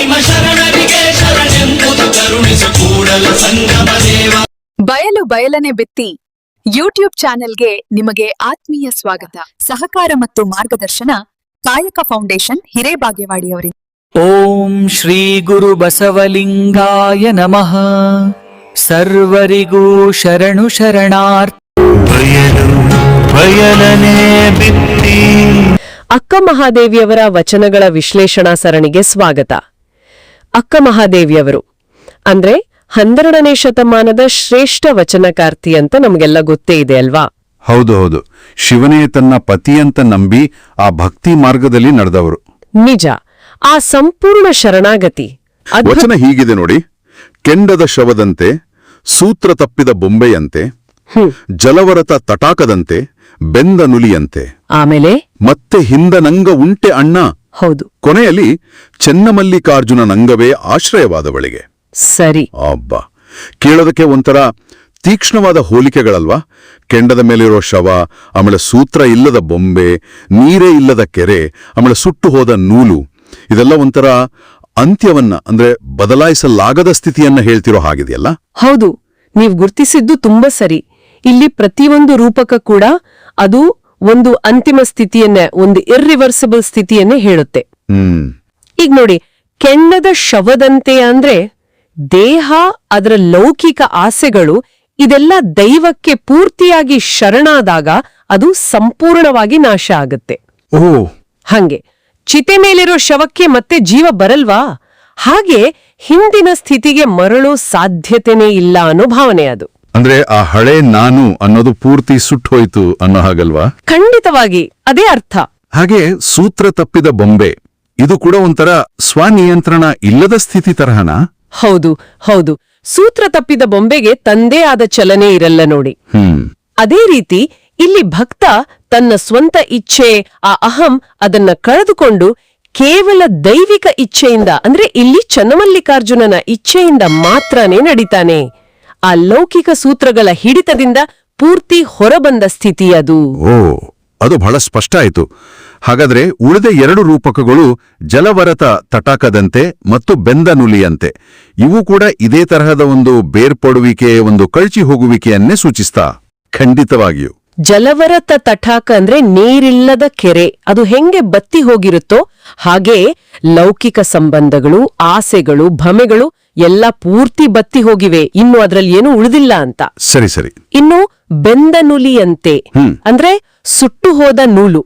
ನಿಮ್ಮ ಶರಣರಿಗೆ ಶರಣೆಂಬುದು ಕರುಣಿಸು ಕೂಡಲ ಸಂಗಮ ದೇವ. ಬಯಲು ಬಯಲನೆ ಬಿತ್ತಿ ಯೂಟ್ಯೂಬ್ ಚಾನೆಲ್ಗೆ ನಿಮಗೆ ಆತ್ಮೀಯ ಸ್ವಾಗತ. ಸಹಕಾರ ಮತ್ತು ಮಾರ್ಗದರ್ಶನ ಕಾಯಕ ಫೌಂಡೇಶನ್ ಹಿರೇಬಾಗೇವಾಡಿಯವರಿಂದ ಓಂ ಶ್ರೀ ಗುರು ಬಸವಲಿಂಗಾಯ ನಮಃ. ಸರ್ವರಿಗೂ ಶರಣು ಶರಣಾರ್ಥ. ಬಯಲು ಬಯಲನೆ ಬಿತ್ತಿ. ಅಕ್ಕ ಮಹಾದೇವಿಯವರ ವಚನಗಳ ವಿಶ್ಲೇಷಣಾ ಸರಣಿಗೆ ಸ್ವಾಗತ. ಅಕ್ಕ ಮಹಾದೇವಿಯವರು. ಅಂದ್ರೆ ಹನ್ನೆರಡನೇ ಶತಮಾನದ ಶ್ರೇಷ್ಠ ವಚನಕಾರ್ತಿ ಅಂತ ನಮಗೆಲ್ಲ ಗೊತ್ತೇ ಇದೆ ಅಲ್ವಾ? ಹೌದು ಹೌದು. ಶಿವನೇ ತನ್ನ ಪತಿಯಂತ ನಂಬಿ ಆ ಭಕ್ತಿ ಮಾರ್ಗದಲ್ಲಿ ನಡೆದವರು. ನಿಜ. ಆ ಸಂಪೂರ್ಣ ಶರಣಾಗತಿ. ವಚನ ಹೀಗಿದೆ ನೋಡಿ. ಕೆಂಡದ ಶವದಂತೆ ಸೂತ್ರ ತಪ್ಪಿದ ಬೊಂಬೆಯಂತೆ ಜಲವರತ ತಟಾಕದಂತೆ ಬೆಂದ ನುಲಿಯಂತೆ. ಆಮೇಲೆ? ಮತ್ತೆ ಹಿಂದನಂಗ ಉಂಟೆ ಅಣ್ಣ ಹೌದು. ಕೊನೆಯಲ್ಲಿ ಚೆನ್ನಮಲ್ಲಿಕಾರ್ಜುನ ನಂಗವೇ ಆಶ್ರಯವಾದವಳಿಗೆ. ಸರಿ. ಅಬ್ಬ. ಕೇಳೋದಕ್ಕೆ ಒಂಥರ ತೀಕ್ಷ್ಣವಾದ ಹೋಲಿಕೆಗಳಲ್ವಾ? ಕೆಂಡದ ಮೇಲಿರೋ ಶವ ಆಮೇಲೆ ಸೂತ್ರ ಇಲ್ಲದ ಬೊಂಬೆ ನೀರೇ ಇಲ್ಲದ ಕೆರೆ ಆಮೇಲೆ ಸುಟ್ಟು ಹೋದ ನೂಲು. ಇದೆಲ್ಲ ಒಂಥರ ಅಂತ್ಯವನ್ನ ಅಂದ್ರೆ ಬದಲಾಯಿಸಲಾಗದ ಸ್ಥಿತಿಯನ್ನ ಹೇಳ್ತಿರೋ ಹಾಗಿದೆಯಲ್ಲ? ಹೌದು. ನೀವು ಗುರ್ತಿಸಿದ್ದು ತುಂಬಾ ಸರಿ. ಇಲ್ಲಿ ಪ್ರತಿಯೊಂದು ರೂಪಕ ಕೂಡ ಅದು ಒಂದು ಅಂತಿಮ ಸ್ಥಿತಿಯನ್ನೇ ಒಂದು ಇರ್ರಿವರ್ಸಿಬಲ್ ಸ್ಥಿತಿಯನ್ನೇ ಹೇಳುತ್ತೆ. ಈಗ ನೋಡಿ ಕೆಣ್ಣದ ಶವದಂತೆ ಅಂದ್ರೆ ದೇಹ ಅದರ ಲೌಕಿಕ ಆಸೆಗಳು ಇದೆಲ್ಲ ದೈವಕ್ಕೆ ಪೂರ್ತಿಯಾಗಿ ಶರಣಾದಾಗ ಅದು ಸಂಪೂರ್ಣವಾಗಿ ನಾಶ ಆಗುತ್ತೆ. ಹಂಗೆ ಚಿತೆ ಮೇಲಿರೋ ಶವಕ್ಕೆ ಮತ್ತೆ ಜೀವ ಬರಲ್ವಾ? ಹಾಗೆ ಹಿಂದಿನ ಸ್ಥಿತಿಗೆ ಮರಳೋ ಸಾಧ್ಯತೆನೇ ಇಲ್ಲ ಅನ್ನೋ ಭಾವನೆ ಅದು. ಅಂದ್ರೆ ಆ ಹಳೆ ನಾನು ಅನ್ನೋದು ಪೂರ್ತಿ ಸುಟ್ಟೋಯ್ತು ಅನ್ನೋ ಹಾಗಲ್ವಾ? ಖಂಡಿತವಾಗಿ ಅದೇ ಅರ್ಥ. ಹಾಗೆ ಸೂತ್ರ ತಪ್ಪಿದ ಬೊಂಬೆ ಇದು ಕೂಡ ಒಂಥರ ಸ್ವನಿಯಂತ್ರಣ ಇಲ್ಲದ ಸ್ಥಿತಿ ತರಹನಾ? ಹೌದು ಹೌದು. ಸೂತ್ರ ತಪ್ಪಿದ ಬೊಂಬೆಗೆ ತಂದೇ ಆದ ಚಲನೆ ಇರಲ್ಲ ನೋಡಿ. ಹ್ಮ್. ಅದೇ ರೀತಿ ಇಲ್ಲಿ ಭಕ್ತ ತನ್ನ ಸ್ವಂತ ಇಚ್ಛೆ ಆ ಅಹಂ ಅದನ್ನ ಕಳೆದುಕೊಂಡು ಕೇವಲ ದೈವಿಕ ಇಚ್ಛೆಯಿಂದ ಅಂದ್ರೆ ಇಲ್ಲಿ ಚನ್ನಮಲ್ಲಿಕಾರ್ಜುನನ ಇಚ್ಛೆಯಿಂದ ಮಾತ್ರನೇ ನಡಿತಾನೆ. ಆ ಲೌಕಿಕ ಸೂತ್ರಗಳ ಹಿಡಿತದಿಂದ ಪೂರ್ತಿ ಹೊರಬಂದ ಸ್ಥಿತಿ ಅದು. ಓ ಅದು ಬಹಳ ಸ್ಪಷ್ಟ ಆಯ್ತು. ಹಾಗಾದ್ರೆ ಉಳಿದ ಎರಡು ರೂಪಕಗಳು ಜಲವರತ ತಟಾಕದಂತೆ ಮತ್ತು ಬೆಂದ ನುಲಿಯಂತೆ. ಇವು ಕೂಡ ಇದೇ ತರಹದ ಒಂದು ಬೇರ್ಪಡುವಿಕೆ ಒಂದು ಕಳಚಿ ಹೋಗುವಿಕೆಯನ್ನೇ ಸೂಚಿಸ್ತಾ? ಖಂಡಿತವಾಗಿಯೂ. ಜಲವರತ ತಟಾಕ ಅಂದ್ರೆ ನೀರಿಲ್ಲದ ಕೆರೆ. ಅದು ಹೆಂಗೆ ಬತ್ತಿ ಹೋಗಿರುತ್ತೋ ಹಾಗೆ ಲೌಕಿಕ ಸಂಬಂಧಗಳು ಆಸೆಗಳು ಭಮೆಗಳು ಎಲ್ಲ ಪೂರ್ತಿ ಬತ್ತಿ ಹೋಗಿವೆ ಇನ್ನು ಅದ್ರಲ್ಲಿ ಏನೂ ಉಳಿದಿಲ್ಲ ಅಂತ. ಸರಿ ಸರಿ. ಇನ್ನು ಬೆಂದ ನುಲಿಯಂತೆ ಅಂದ್ರೆ ಸುಟ್ಟು ಹೋದ ನೂಲು.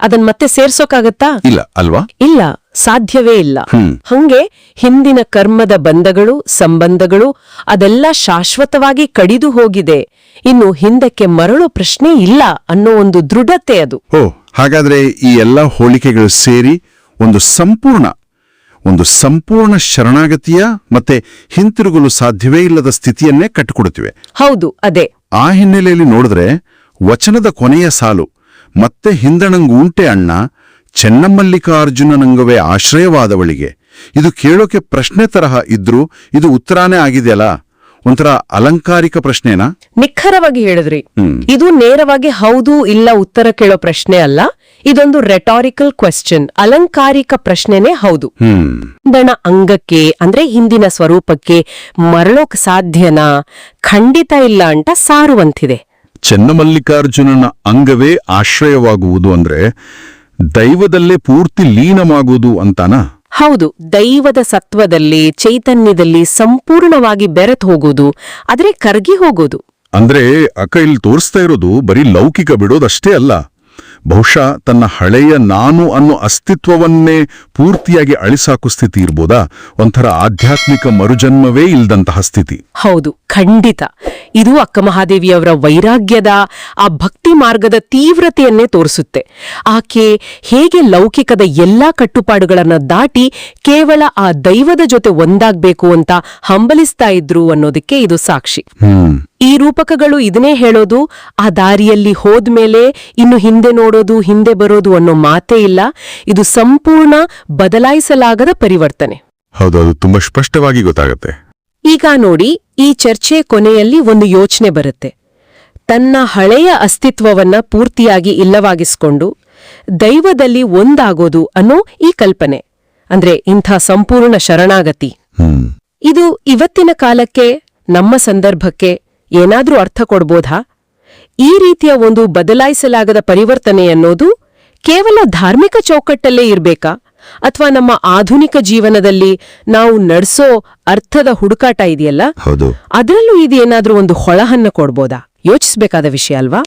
ಅದನ್ ಮತ್ತೆ ಸೇರ್ಸೋಕಾಗತ್ತಾ? ಇಲ್ಲ ಅಲ್ವಾ? ಇಲ್ಲ ಸಾಧ್ಯವೇ ಇಲ್ಲ. ಹಂಗೆ ಹಿಂದಿನ ಕರ್ಮದ ಬಂಧಗಳು ಸಂಬಂಧಗಳು ಅದೆಲ್ಲ ಶಾಶ್ವತವಾಗಿ ಕಡಿದು ಹೋಗಿದೆ. ಇನ್ನು ಹಿಂದಕ್ಕೆ ಮರಳು ಪ್ರಶ್ನೆ ಇಲ್ಲ ಅನ್ನೋ ಒಂದು ದೃಢತೆ ಅದು. ಓ ಹಾಗಾದ್ರೆ ಈ ಎಲ್ಲ ಹೋಲಿಕೆಗಳು ಸೇರಿ ಒಂದು ಸಂಪೂರ್ಣ ಒಂದು ಸಂಪೂರ್ಣ ಶರಣಾಗತಿಯ ಮತ್ತೆ ಹಿಂತಿರುಗಲು ಸಾಧ್ಯವೇ ಇಲ್ಲದ ಸ್ಥಿತಿಯನ್ನೇ ಕಟ್ಟಿಕೊಡುತ್ತಿವೆ. ಹೌದು ಅದೇ. ಆ ಹಿನ್ನೆಲೆಯಲ್ಲಿ ನೋಡಿದ್ರೆ ವಚನದ ಕೊನೆಯ ಸಾಲು ಮತ್ತೆ ಹಿಂದಣಂಗು ಉಂಟೆ ಅಣ್ಣ ಚೆನ್ನಮಲ್ಲಿಕಾರ್ಜುನನಂಗವೇ ಆಶ್ರಯವಾದವಳಿಗೆ. ಇದು ಕೇಳೋಕೆ ಪ್ರಶ್ನೆ ತರಹ ಇದ್ರೂ ಇದು ಉತ್ತರಾನೇ ಆಗಿದೆಯಲ್ಲ? ಒಂಥರ ಅಲಂಕಾರಿಕ ಪ್ರಶ್ನೆನಾ? ನಿಖರವಾಗಿ ಹೇಳಿದ್ರಿ. ಇದು ನೇರವಾಗಿ ಹೌದು ಇಲ್ಲ ಉತ್ತರ ಕೇಳೋ ಪ್ರಶ್ನೆ ಅಲ್ಲ. ಇದೊಂದು ರೆಟಾರಿಕಲ್ ಕ್ವೆಶ್ಚನ್ ಅಲಂಕಾರಿಕ ಪ್ರಶ್ನೆನೇ ಹೌದು. ದಣ ಅಂಗಕ್ಕೆ ಅಂದ್ರೆ ಹಿಂದಿನ ಸ್ವರೂಪಕ್ಕೆ ಮರಳೋಕ್ ಸಾಧ್ಯನಾ? ಖಂಡಿತ ಇಲ್ಲ ಅಂತ ಸಾರುವಂತಿದೆ ಚೆನ್ನಮಲ್ಲಿಕಾರ್ಜುನನ ಅಂಗವೇ ಆಶ್ರಯವಾಗುವುದು ಅಂದ್ರೆ ದೈವದಲ್ಲೇ ಪೂರ್ತಿ ಲೀನವಾಗುವುದು ಅಂತಾನಾ? ಹೌದು ದೈವದ ಸತ್ವದಲ್ಲಿ ಚೈತನ್ಯದಲ್ಲಿ ಸಂಪೂರ್ಣವಾಗಿ ಬೆರೆತು ಹೋಗೋದು ಆದ್ರೆ ಕರ್ಗಿ ಹೋಗೋದು ಅಂದ್ರೆ ಅಕ್ಕ ಇಲ್ಲಿ ತೋರಿಸ್ತಾ ಇರೋದು ಬರೀ ಲೌಕಿಕ ಬಿಡೋದಷ್ಟೇ ಅಲ್ಲ. ಬಹುಶಃ ತನ್ನ ಹಳೆಯ ನಾನು ಅನ್ನೋ ಅಸ್ತಿತ್ವವನ್ನೇ ಪೂರ್ತಿಯಾಗಿ ಅಳಿಸಾಕು ಸ್ಥಿತಿ ಇರ್ಬೋದಾ? ಒಂಥರ ಆಧ್ಯಾತ್ಮಿಕ ಮರುಜನ್ಮವೇ ಇಲ್ದಂತಹ ಸ್ಥಿತಿ. ಹೌದು, ಖಂಡಿತ. ಇದು ಅಕ್ಕ ಮಹಾದೇವಿಯವರ ವೈರಾಗ್ಯದ ಆ ಭಕ್ತಿ ಮಾರ್ಗದ ತೀವ್ರತೆಯನ್ನೇ ತೋರಿಸುತ್ತೆ. ಆಕೆ ಹೇಗೆ ಲೌಕಿಕದ ಎಲ್ಲಾ ಕಟ್ಟುಪಾಡುಗಳನ್ನು ದಾಟಿ ಕೇವಲ ಆ ದೈವದ ಜೊತೆ ಒಂದಾಗ್ಬೇಕು ಅಂತ ಹಂಬಲಿಸ್ತಾ ಇದ್ರು ಅನ್ನೋದಕ್ಕೆ ಇದು ಸಾಕ್ಷಿ. ಈ ರೂಪಕಗಳು ಇದನ್ನೇ ಹೇಳೋದು ಆ ದಾರಿಯಲ್ಲಿ ಹೋದ್ಮೇಲೆ ಇನ್ನು ಹಿಂದೆ ನೋಡೋದು ಹಿಂದೆ ಬರೋದು ಅನ್ನೋ ಮಾತೇ ಇಲ್ಲ. ಇದು ಸಂಪೂರ್ಣ ಬದಲಾಯಿಸಲಾಗದ ಪರಿವರ್ತನೆ. ಹೌದು ಅದು ತುಂಬಾ ಸ್ಪಷ್ಟವಾಗಿ ಗೊತ್ತಾಗತ್ತೆ. ಈಗ ನೋಡಿ ಈ ಚರ್ಚೆ ಕೊನೆಯಲ್ಲಿ ಒಂದು ಯೋಚನೆ ಬರುತ್ತೆ. ತನ್ನ ಹಳೆಯ ಅಸ್ತಿತ್ವವನ್ನ ಪೂರ್ತಿಯಾಗಿ ಇಲ್ಲವಾಗಿಸಿಕೊಂಡು ದೈವದಲ್ಲಿ ಒಂದಾಗೋದು ಅನ್ನೋ ಈ ಕಲ್ಪನೆ. ಅಂದ್ರೆ ಇಂಥ ಸಂಪೂರ್ಣ ಶರಣಾಗತಿ. ಇದು ಇವತ್ತಿನ ಕಾಲಕ್ಕೆ ನಮ್ಮ ಸಂದರ್ಭಕ್ಕೆ ಏನಾದ್ರೂ ಅರ್ಥ ಕೊಡ್ಬೋದಾ? ಈ ರೀತಿಯ ಒಂದು ಬದಲಾಯಿಸಲಾಗದ ಪರಿವರ್ತನೆ ಅನ್ನೋದು ಕೇವಲ ಧಾರ್ಮಿಕ ಚೌಕಟ್ಟಲ್ಲೇ ಇರ್ಬೇಕಾ? ಅಥವಾ ನಮ್ಮ ಆಧುನಿಕ ಜೀವನದಲ್ಲಿ ನಾವು ನಡೆಸೋ ಅರ್ಥದ ಹುಡುಕಾಟ ಇದೆಯಲ್ಲ? ಇದು ಇದೇನಾದ್ರೂ ಒಂದು ಹೊಳಹನ್ನ ಕೊಡ್ಬೋದಾ? ಯೋಚಿಸಬೇಕಾದ ವಿಷಯ ಅಲ್ವಾ?